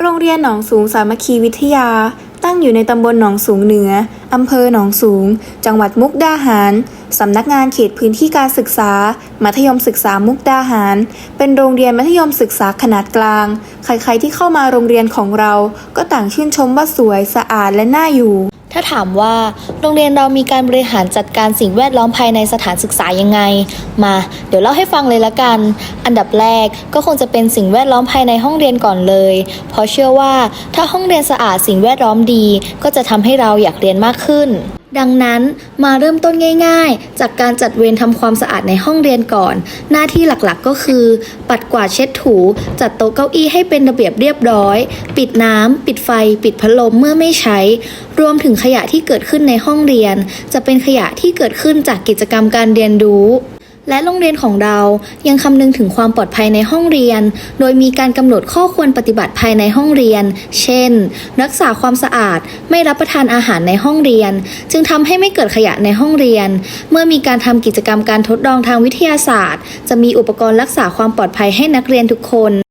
โรงเรียนหนองสูงสามัคคีวิทยา ตั้งอยู่ในตำบลหนองสูงเหนือ อำเภอหนองสูง จังหวัดมุกดาหาร สำนักงานเขตพื้นที่การศึกษา มัธยมศึกษามุกดาหาร เป็นโรงเรียนมัธยมศึกษาขนาดกลาง ใครๆที่เข้ามาโรงเรียนของเรา ก็ต่างชื่นชมว่าสวยสะอาดและน่าอยู่ ถ้าถามว่าโรงเรียนเรามีการบริหารจัดการสิ่งแวดล้อมภายในสถานศึกษายังไง มา เดี๋ยวเล่าให้ฟังเลยละกัน อันดับแรกก็คงจะเป็นสิ่งแวดล้อมภายในห้องเรียนก่อนเลย เพราะเชื่อว่าถ้าห้องเรียนสะอาดสิ่งแวดล้อมดี ก็จะทำให้เราอยากเรียนมากขึ้น ดังนั้นมาเริ่มต้นง่ายๆ จากการจัดเวรทำความสะอาดในห้องเรียนก่อน หน้าที่หลักๆก็คือ ปัดกวาดเช็ดถู จัดโต๊ะเก้าอี้ให้เป็นระเบียบเรียบร้อย ปิดน้ำปิดไฟ ปิดพัดลมเมื่อไม่ใช้ รวมถึงขยะที่เกิดขึ้นในห้องเรียน จะเป็นขยะที่เกิดขึ้นจากกิจกรรมการเรียนรู้ และโรงเรียนของเรายังคำนึงถึงความปลอดภัยในห้องเรียน โดยมีการกำหนดข้อควรปฏิบัติภายในห้องเรียน เช่น รักษาความสะอาด ไม่รับประทานอาหารในห้องเรียน จึงทำให้ไม่เกิดขยะในห้องเรียน เมื่อมีการทำกิจกรรมการทดลองทางวิทยาศาสตร์ จะมีอุปกรณ์รักษาความปลอดภัยให้นักเรียนทุกคน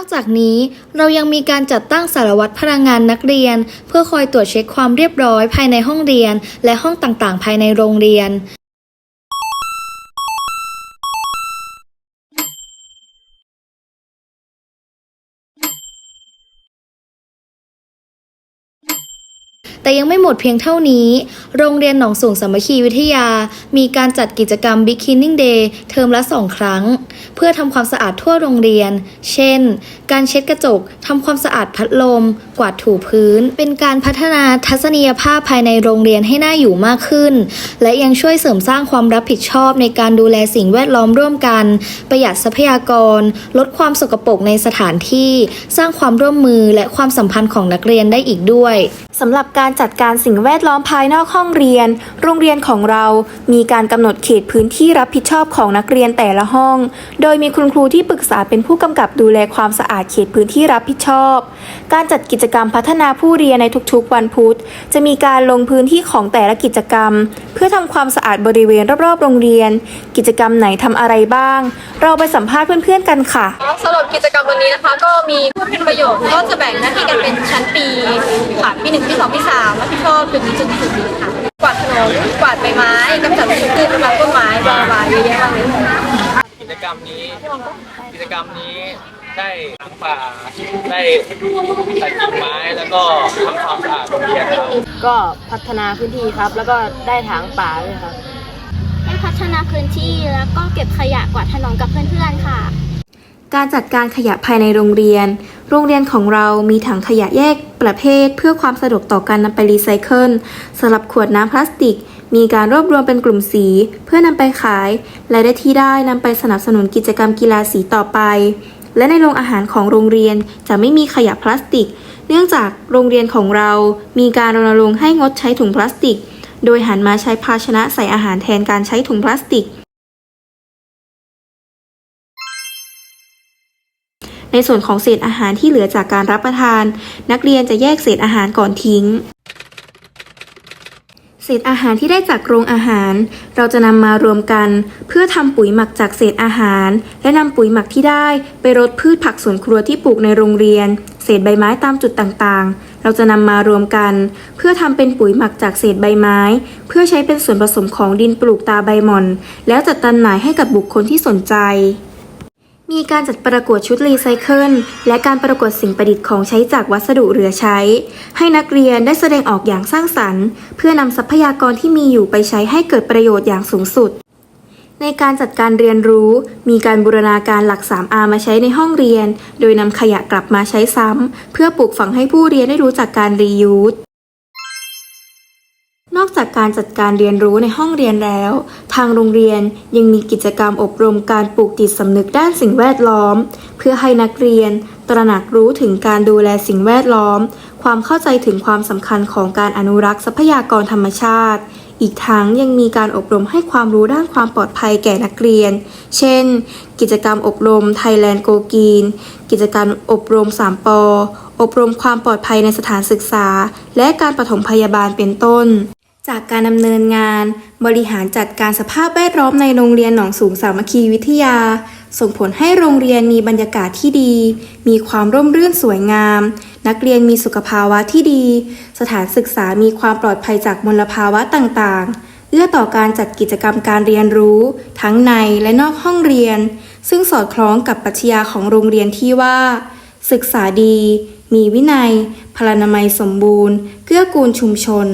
อกจากนี้เรายังมีการจัดตั้งสารวัตรพลังงานนักเรียน เพื่อคอยตรวจเช็คความเรียบร้อยภายในห้องเรียน และห้องต่างๆ ภายในโรงเรียน แต่ยังไม่หมดเพียงเท่านี้ โรงเรียนหนองสูงสามัคคีวิทยา มีการจัดกิจกรรม Beginning Day เทอมละสองครั้ง เพื่อทำความสะอาดทั่วโรงเรียน เช่น การเช็ดกระจกทำความสะอาดพัดลม กวาดถูพื้น เป็นการพัฒนาทัศนียภาพภายในโรงเรียนให้น่าอยู่มากขึ้น และยังช่วยเสริมสร้างความรับผิดชอบในการดูแลสิ่งแวดล้อมร่วมกัน ประหยัดทรัพยากร ลดความสกปรกในสถานที่ สร้างความร่วมมือและความสัมพันธ์ของนักเรียนได้อีกด้วยสำหรับการจัดการสิ่งแวดล้อมภายนอกห้องเรียน โรงเรียนของเรามีการกำหนดเขตพื้นที่รับผิดชอบของนักเรียนแต่ละห้อง โดยมีคุณครูที่ปรึกษาเป็นผู้กำกับดูแลความสะอาดเขตพื้นที่รับผิดชอบ การจัดกิจกรรมพัฒนาผู้เรียนในทุกๆ วันพุธ จะมีการลงพื้นที่ของแต่ละกิจกรรม เพื่อทำความสะอาดบริเวณรอบๆ โรงเรียน กิจกรรมไหนทำอะไรบ้าง เราไปสัมภาษณ์เพื่อนๆกันค่ะสำหรับกิจกรรมวันนี้นะคะ ก็มีผู้เป็นประโยชน์ก็จะแบ่งหน้าที่กันเป็นชั้นปีค่ะปีหนึ่งปีสองปีสามรับผิดชอบจุดนี้จุดนี้จุดนี้ค่ะ กวาดถนนกวาดใบไม้กำจัดวัชพืชกำลังต้นไม้บลาบลาเยอะแยะมากเลยกิจกรรมนี้กิจกรรมนี้ได้ถางป่าได้ใส่กิ่งไม้แล้วก็ทำความสะอาดโรงเรียนครับก็พัฒนาพื้นที่ครับ แล้วก็ได้ถางป่าด้วยครับได้พัฒนาพื้นที่แล้วก็เก็บขยะกวาดถนนกับเพื่อนๆค่ะ การจัดการขยะภายในโรงเรียน โรงเรียนของเรามีถังขยะแยกประเภท เพื่อความสะดวกต่อการนำไปรีไซเคิลสำหรับขวดน้ำพลาสติก มีการรวบรวมเป็นกลุ่มสี เพื่อนำไปขาย และได้ที่ได้นำไปสนับสนุนกิจกรรมกีฬาสีต่อไป และในโรงอาหารของโรงเรียนจะไม่มีขยะพลาสติก เนื่องจากโรงเรียนของเรามีการรณรงค์ให้งดใช้ถุงพลาสติก โดยหันมาใช้ภาชนะใส่อาหารแทนการใช้ถุงพลาสติก ในส่วนของเศษอาหารที่เหลือจากการรับประทาน นักเรียนจะแยกเศษอาหารก่อนทิ้งเศษอาหารที่ได้จากโรงอาหาร เราจะนำมารวมกัน เพื่อทำปุ๋ยหมักจากเศษอาหาร และนำปุ๋ยหมักที่ได้ไปรดพืชผักสวนครัวที่ปลูกในโรงเรียน เศษใบไม้ตามจุดต่างๆ เราจะนำมารวมกัน เพื่อทำเป็นปุ๋ยหมักจากเศษใบไม้ เพื่อใช้เป็นส่วนผสมของดินปลูกตาใบหม่อน แล้วจัดจำหน่ายให้กับบุคคลที่สนใจ มีการจัดประกวดชุดรีไซเคิลและการประกวดสิ่งประดิษฐ์ของใช้จากวัสดุเหลือใช้ ให้นักเรียนได้แสดงออกอย่างสร้างสรรค์ เพื่อนำทรัพยากรที่มีอยู่ไปใช้ให้เกิดประโยชน์อย่างสูงสุด ในการจัดการเรียนรู้ มีการบูรณาการหลัก 3R มาใช้ในห้องเรียน โดยนำขยะกลับมาใช้ซ้ำเพื่อปลูกฝังให้ผู้เรียนได้รู้จักการรียูส จากการจัดการเรียนรู้ในห้องเรียนแล้ว ทางโรงเรียนยังมีกิจกรรมอบรมการปลูกจิตสำนึกด้านสิ่งแวดล้อม เพื่อให้นักเรียน ตระหนักรู้ถึงการดูแลสิ่งแวดล้อม ความเข้าใจถึงความสำคัญของการอนุรักษ์ทรัพยากรธรรมชาติ อีกทั้งยังมีการอบรมให้ความรู้ด้านความปลอดภัยแก่นักเรียน เช่น กิจกรรมอบรม Thailand Go Green กิจกรรมอบรม 3ปออบรมความปลอดภัยในสถานศึกษา และการปฐมพยาบาลเป็นต้น จากการดำเนินงาน บริหารจัดการสภาพแวดล้อมในโรงเรียนหนองสูงสามัคคีวิทยา ส่งผลให้โรงเรียนมีบรรยากาศที่ดี มีความร่มรื่นสวยงาม นักเรียนมีสุขภาวะที่ดี สถานศึกษามีความปลอดภัยจากมลภาวะต่างๆ เอื้อต่อการจัดกิจกรรมการเรียนรู้ ทั้งในและนอกห้องเรียน ซึ่งสอดคล้องกับปรัชญาของโรงเรียนที่ว่า ศึกษาดี มีวินัย พลานามัยสมบูรณ์ เกื้อกูลชุมชน